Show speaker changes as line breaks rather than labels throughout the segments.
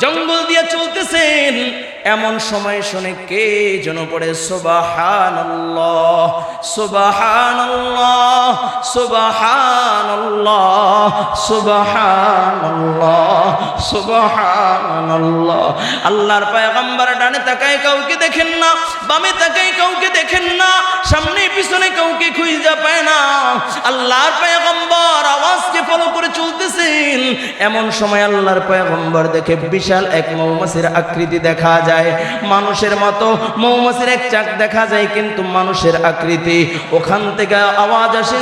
জঙ্গল এমন সময় শুনে কে যেন পড়ে সুবাহান সুবাহান সুবাহান সুবাহান সুবাহান আল্লাহর পায়গম্বর ডানে তাকায় কাউকে দেখেন না, বামে তাকায় কাউকে দেখেন না, সামনে পিছনে কাউকে খুঁজে পায় না। আল্লাহর পায়গম্বর আওয়াজকে ফলো করে চলতেছেন। এমন সময় আল্লাহর পায়গম্বর দেখে বিশাল এক মৌমাছির আকৃতি দেখা যায়। মানুষের মতো মৌমাছির এক চাক দেখা যায়, কিন্তু মানুষের আকৃতি। ওখান থেকে আওয়াজ আসে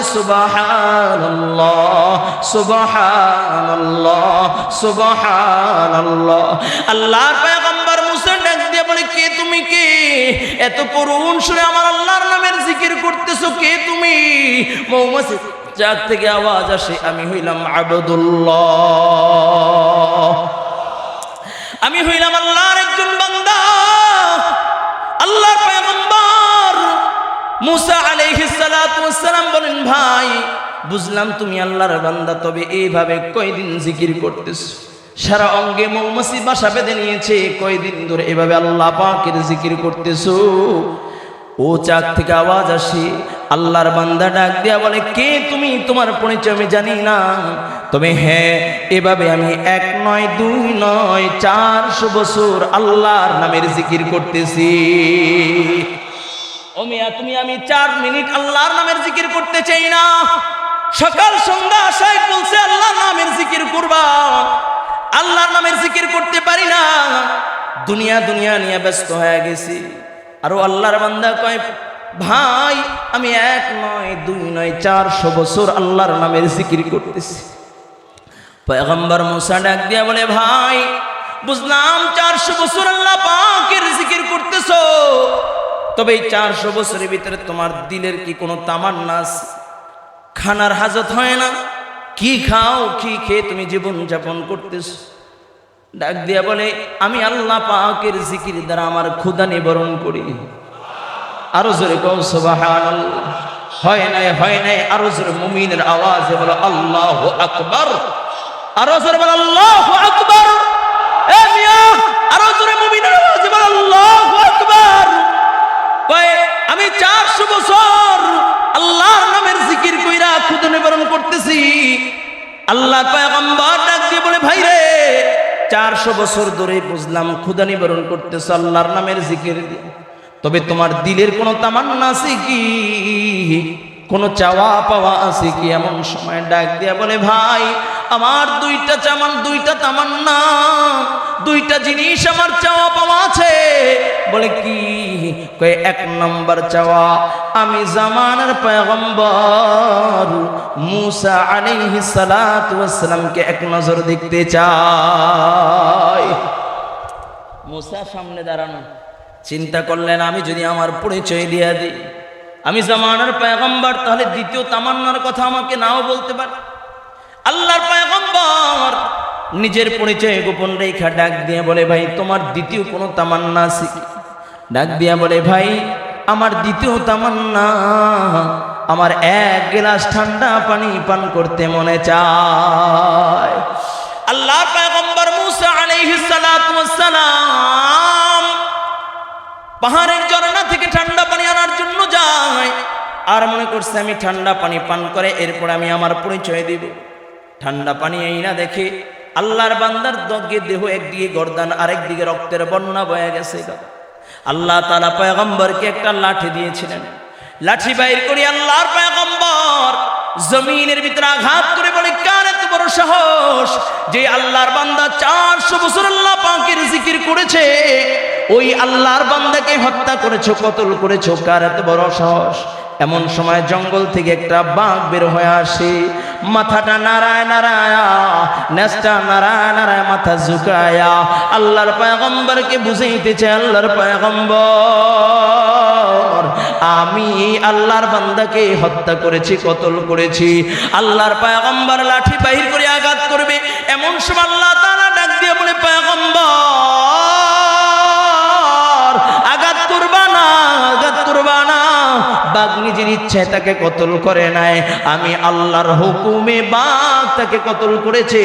এত করুণ সুরে আমার আল্লাহর নামের জিকির করতেছো, কে তুমি? মৌমাছি যার থেকে আওয়াজ আসে, আমি হইলাম আবদুল্লাহ। আমি হইলাম আল্লাহর মুসা আলাইহিস সালাতু ওয়াসসালাম বলেন, ভাই, বুঝলাম তুমি আল্লাহর বান্দা, তবে এইভাবে কয়দিন জিকির করতেছো? সারা অঙ্গে মৌমাছি বাসা বেঁধে নিয়েছে, কয়দিন ধরে এভাবে আল্লাহ পাকের জিকির করতেছো? ও চাক থেকে আওয়াজ আসে, আল্লাহর বান্দা ডাক দিয়া বলে, কে তুমি? তোমার পরিচয় আমি জানি না। তবে হ্যাঁ এভাবে আমি এক নয়, দুই নয়, চারশো বছর আল্লাহর নামের জিকির করতেছি। ও মিয়া, তুমি আমি চার মিনিট আল্লাহর নামের জিকির করতে চাই না। সকাল, সন্ধ্যা সাহেব বলছে, আল্লাহর নামের জিকির করবা। আল্লাহর নামের জিকির করতে পারি না। দুনিয়া দুনিয়া নিয়ে ব্যস্ত হয়ে গেছি। আরও আল্লাহর বান্দা কয়, ভাই, আমি এক নয়, দুই নয়, চারশো বছর আল্লাহর নামের জিকির করতেছি। পয়গম্বর মুসা ডাক দিয়া বলে, ভাই, বুঝলাম চারশো বছর আল্লাহ পাকের জিকির করতেছো। তবে এই চারশো বছরের ভিতরে তোমার দিলের কি কোনো তামান্না আছে? খানার হাজত হয় না? কি খাও, কি খেয়ে তুমি জীবন যাপন করতেছো? ডাক দিয়া বলে, আমি আল্লাহ পাকের জিকির দ্বারা আমার ক্ষুদা নিবরণ করি। আরও জোরে কৌ হয় নাই হয় নাই, আরও জোরে মুমিনের আওয়াজে বলো, আল্লাহ আকবর। আরও জোরে বলো, আল্লাহ আকবার। করতেছি। আল্লাহ পয়গম্বর ডাক বলে, ভাই রে, চারশো বছর ধরে বুঝলাম ক্ষুদা নিবারণ করতেছ, আল্লাহর নামের জিকির। তবে তোমার দিলের কোনো তামান্না আছে কি? কোনো চাওয়া পাওয়া আছে কি? এমন সময় ডাক দিয়া বলে, ভাই আমার দুইটা চামান দুইটা তামান্না, দুইটা জিনিস আমার চাওয়া পাওয়া আছে। বলে কি? কয়ে, এক নম্বর চাওয়া, আমি জামানের পয়গম্বর মুসা আলাইহি সালাতু ওয়াসসালামকে এক নজর দেখতে চাই। মুসা সামনে দাঁড়ানো, চিন্তা করলেন, আমি যদি আমার পরিচয় দিয়ে দিই, আমি জামানার পয়গম্বর, তাহলে দ্বিতীয় তামান্নার কথা আমাকে নাও বলতে পারে। আল্লাহর পয়গম্বর নিজের পরিচয় গোপন রেখা ডাক দিয়ে বলে, ভাই, তোমার দ্বিতীয় কোনো তামান্না আছে ডাক দিয়া বলে, ভাই, আমার দ্বিতীয় তামান্না, আমার এক গ্লাস ঠান্ডা পানি পান করতে মনে চায়। আল্লাহ পয়গম্বর মুসা আলাইহিস ওয়াসসালাম পাহাড়ের ঝর্ণা থেকে ঠান্ডা পানি আনার জন্য যায়, আর মনে করছে, আমি ঠান্ডা পানি পান করে, এরপর আমি আমার পরিচয় দিব। ঠান্ডা পানি এই না দেখে, আল্লাহর বান্দার দগে দেহ একদিকে গর্দান, আরেকদিকে রক্তের বন্যা বয়ে গেছে আল্লাহ তালা পয়গম্বরকে একটা লাঠি দিয়েছিলেন। লাঠি বাইর করে আল্লাহর পয়গম্বর, জমিনের ভিতরে আঘাত করে বলে, কার এত বড় সাহস যে আল্লাহর বান্দা চারশো বছর আল্লাহ পাকের জিকির করেছে? ওই আল্লাহর বান্দাকে হত্যা করেছ, কতল করেছ, কার এত বড় সাহস? এমন সময় জঙ্গল থেকে একটা বাঘ বের হয়ে আসে। মাথাটা নারায় নারায়া নেসটা নারায় নারায় মাথা ঝুঁকায়া আল্লাহর পয়গম্বরকে বুঝাইতেছে, আল্লাহর পয়গম্বর, আমি আল্লাহর বান্দাকে হত্যা করেছি, কতল করেছি। আল্লাহর পয়গম্বর লাঠি বাহির করে আঘাত করবে। এমন সময় আল্লাহ তাআলা বাঘ নিজের ইচ্ছায় তাকে কতল করে নাই। আমি আল্লাহর হুকুমে বাঘ তাকে কতল করেছে,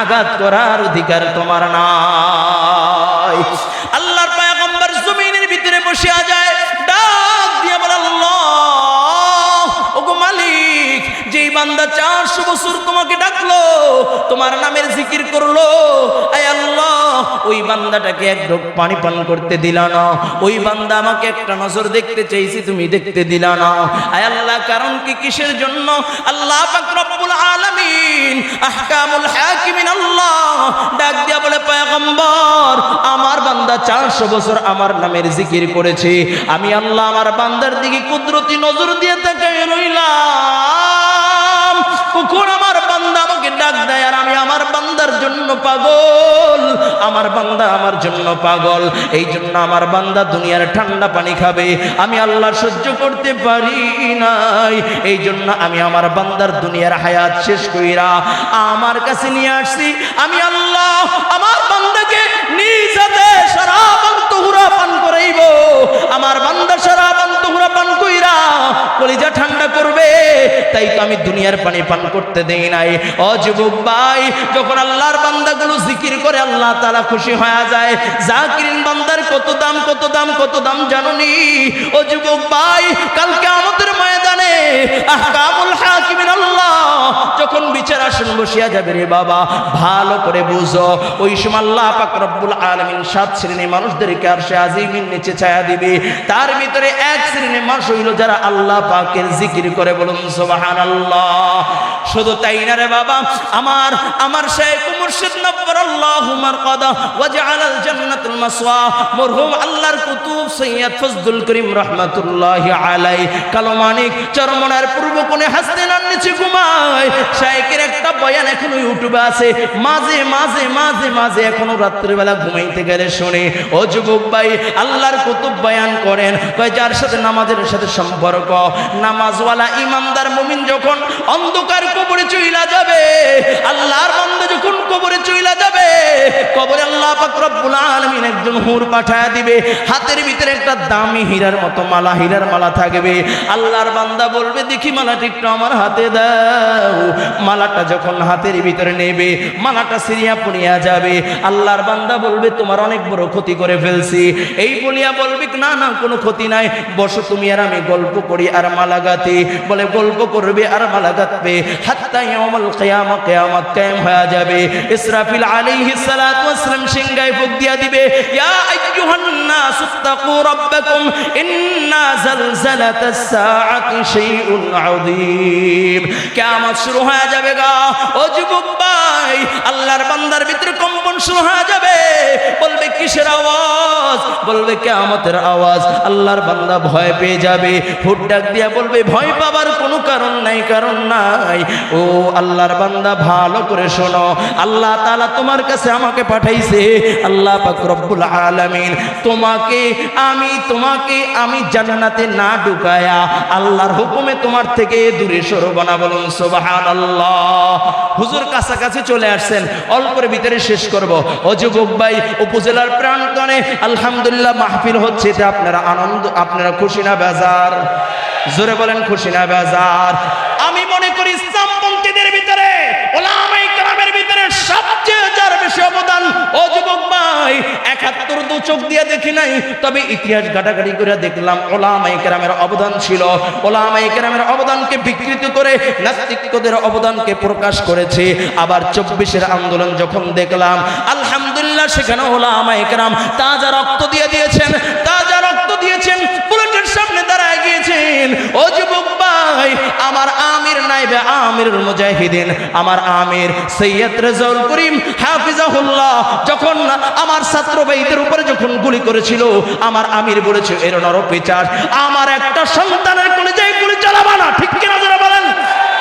আঘাত করার অধিকার তোমার নাই। আল্লাহর পায়গম্বর জমিনের ভিতরে বসে যায়, ডাক দিয়ে বলে বান্দা চারশো বছর তোমাকে ডাকলো, তোমার নামের জিকির করল, আয় ওই বান্দাটাকে এক ঢোক পানি পান করতে দিলা না। ওই বান্দা আমাকে একটা নজর দেখতে চাইছি, তুমি দেখতে দিলা না। আয় আল্লাহ, কারণ কি কিসের জন্য? আল্লাহ পাক রব্বুল আলামিন, আহকামুল হাকিমিন, আল্লাহ ডাক দিয়া বলে, পয়গম্বর, আমার বান্দা চারশো বছর আমার নামের জিকির করেছে। আমি আল্লাহ আমার বান্দার দিকে কুদরতি নজর দিয়ে তাকাই রইলাম। কখন আমার বান্দা আমাকে ডাক দেয় আর আমি আমার বান্দার জন্য পাগল, আমার বান্দা আমার জন্য পাগল। এই জন্য আমার বান্দা দুনিয়ার ঠান্ডা পানি খাবে। আমি আল্লাহ সহ্য করতে পারি নাই। এই জন্য আমি আমার বান্দার দুনিয়ার হায়াত শেষ কইরা আমার কাছে নিয়ে আসছি। আমি আল্লাহ আমি দুনিয়ার পানি পান করতে দেই নাই। ও যুবক ভাই, যখন আল্লাহর বান্দাগুলো জিকির করে আল্লাহ তাআলা খুশি হয়ে যায়, জাকিরিন বান্দার কত দাম কত দাম কত দাম জাননি? ও যুবক ভাই বিচার আসন বসিয়া যাবে রে বাবা। ভালো করে বুঝো। ওই সময় আল্লাহ পাক রব্বুল আলমিন সাত শ্রেণির মানুষদেরকে আর সে আজিমিন নিচে ছায়া দিবে। তার ভিতরে এক শ্রেণি মানুষ হইল যারা আল্লাহ পাকের জিকির করে বলুন সোবাহান আল্লাহ শুধু তাই না রে বাবা, আমার আমার শেখ চরমনার পূর্ব কোণে নিচে ঘুমায়। শাইকের একটা বয়ান এখনও ইউটিউবে আছে। মাঝে মাঝে মাঝে মাঝে এখনও রাত্রিবেলা ঘুমাইতে গেলে শুনে। ও যুবক ভাই, আল্লাহর কুতুব বয়ান করেন। কয়, যার সাথে নামাজের সাথে সম্পর্ক? নামাজওয়ালা ইমানদার মুমিন যখন অন্ধকার কবরে চইলা যাবে, আল্লাহর বান্দা যখন কবরে চইলা যাবে, কবরে আল্লাহ পাক রব্বুল আলামিন একজন হুর পাঠায় দিবে। হাতের ভিতরে একটা দামি হীরার মতো মালা, হীরার মালা থাকবে। আল্লাহর বান্দা বলবে, দেখি মালাটি একটু আমার হাতে দাও। মালাটা যখন হাতের ভিতরে নেবে, মালাটা সিরিয়া পুনিয়া যাবে। আল্লাহর বান্দা বলবে, তোমার অনেক বড় ক্ষতি করে ফেলছি। এই বলিয়া বলবি, না না, কোনো ক্ষতি নাই। বসো তুমি আর আমি গল্প করি আর মালা গাতি বলে, গল্প করবে আর মালা গাতবে হাত্তা ইয়াউমুল কিয়ামা, কিয়ামত কায়েম হয়ে যাবে। ইসরাফিল আলাইহিস সালাতু ওয়াসালাম সিংগায় ফুক দিয়া দিবে, ইয়া আইয়ুহান নাস তাকু রাব্বাকুম, ইন্না জালজালাতাস সাআতি শাইউন আযীম। কিয়ামত শুরু হয়ে যাবে গা। ও যুবক ভাই, আল্লাহর বান্দার ভিতরে কম্পন শুরু হয়ে যাবে। বলবে, কিসের আওয়াজ? বলবে কিয়ামতের আওয়াজ। আল্লাহর বান্দা ভয় পেয়ে যাবে। ফুট ডাক দিয়া বলবে, ভয় পাবার কোনো কারণ নাই কারণ নাই। ও আল্লাহর বান্দা, ভালো করে শোনো। আল্লাহ তাআলা তোমার কাছে আমাকে পাঠাইছে। আল্লাহ রব্বুল আলামিন তোমাকে, আমি তোমাকে, আমি জান্নাতে না ঢুকায়া আল্লাহর হুকুমে তোমার থেকে দূরে সরব না বলুন, সুবহানাল্লাহ। হুজুর কাছাকাছি চলে আসছেন। অল্পের ভিতরে শেষ করব। ও ভাই উপজেলার প্রান্তনে আলহামদুলিল্লাহ মাহফিল হচ্ছে, এটা আপনারা আনন্দ, আপনারা খুশি না, বেজার? জোরে বলেন, খুশি না, বেজার? আমি মনে করি ইসলামপন্থীদের ভিতরে ভিতরে সবচেয়ে যার বেশি অবদান, ও যুবক ভাই, একাত্তর দু চোখ দিয়ে দেখি নাই, তবে ইতিহাস ঘাটাঘাটি করে দেখলাম ওলামাই কেরামের অবদান ছিল। ওলামাই কেরামের অবদানকে বিকৃত করে নাস্তিকদের অবদানকে প্রকাশ করেছে। আবার চব্বিশের আন্দোলন যখন দেখলাম, আলহামদুলিল্লাহ সেখানে ওলামাই কেরাম তাজা রক্ত দিয়ে দিয়েছেন, তাজা রক্ত দিয়েছেন, বুলেটের সামনে দাঁড়ায় গিয়েছেন। ও যুবক ভাই, আমার আমির নাইবে আমিরুল মুজাহিদিন, আমার আমির সৈয়দ রেজাউল করিম হাফিজাহুল্লাহ, যখন আমার ছাত্র ভাইদের উপরে যখন গুলি করেছিল, আমার আমির বলেছে, এর নরপিচার, আমার একটা সন্তানের কোলে যাই গুলি চালাবা না ঠিক কিনা যারা বলেন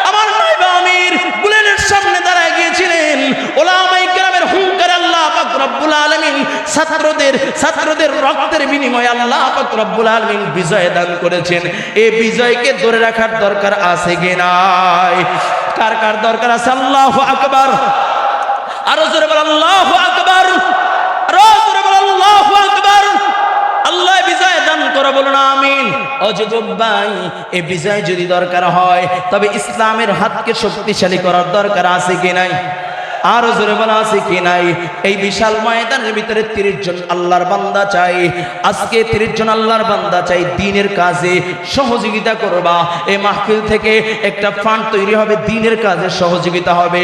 আমার নাইবে আমির বুলেটের সামনে দাঁড়ায় গিয়েছিলেন ওলামাই কেরামের হুঙ্কার আল্লাহ পাক রব্বুল আলামিন ছাত্রদের ছাত্রদের রক্তের বিনিময়ে আল্লাহ রব্বুল আলামিন বিজয় দান করেছেন। এ বিজয়কে ধরে রাখার দরকার আছে কি নাই? কার কার দরকার আছে? আল্লাহ আকবার। আরও জোরে বল, আল্লাহ আকবার। আরও জোরে বল, আল্লাহু আকবার। আল্লাহ বিজয় দান করে, বলুন আমিন। অযুবক ভাই এই বিজয় যদি দরকার হয়, তবে ইসলামের হাতকে শক্তিশালী করার দরকার আছে কি নাই? আরও জোরে বলা, আছে কি নাই? এই বিশাল ময়দানের ভিতরে তিরিশ জন আল্লাহর বান্দা চাই। আজকে তিরিশ জন আল্লাহর বান্দা চাই, দিনের কাজে সহযোগিতা করবা। এই মাহফিল থেকে একটা ফান্ড তৈরি হবে, দিনের কাজে সহযোগিতা হবে।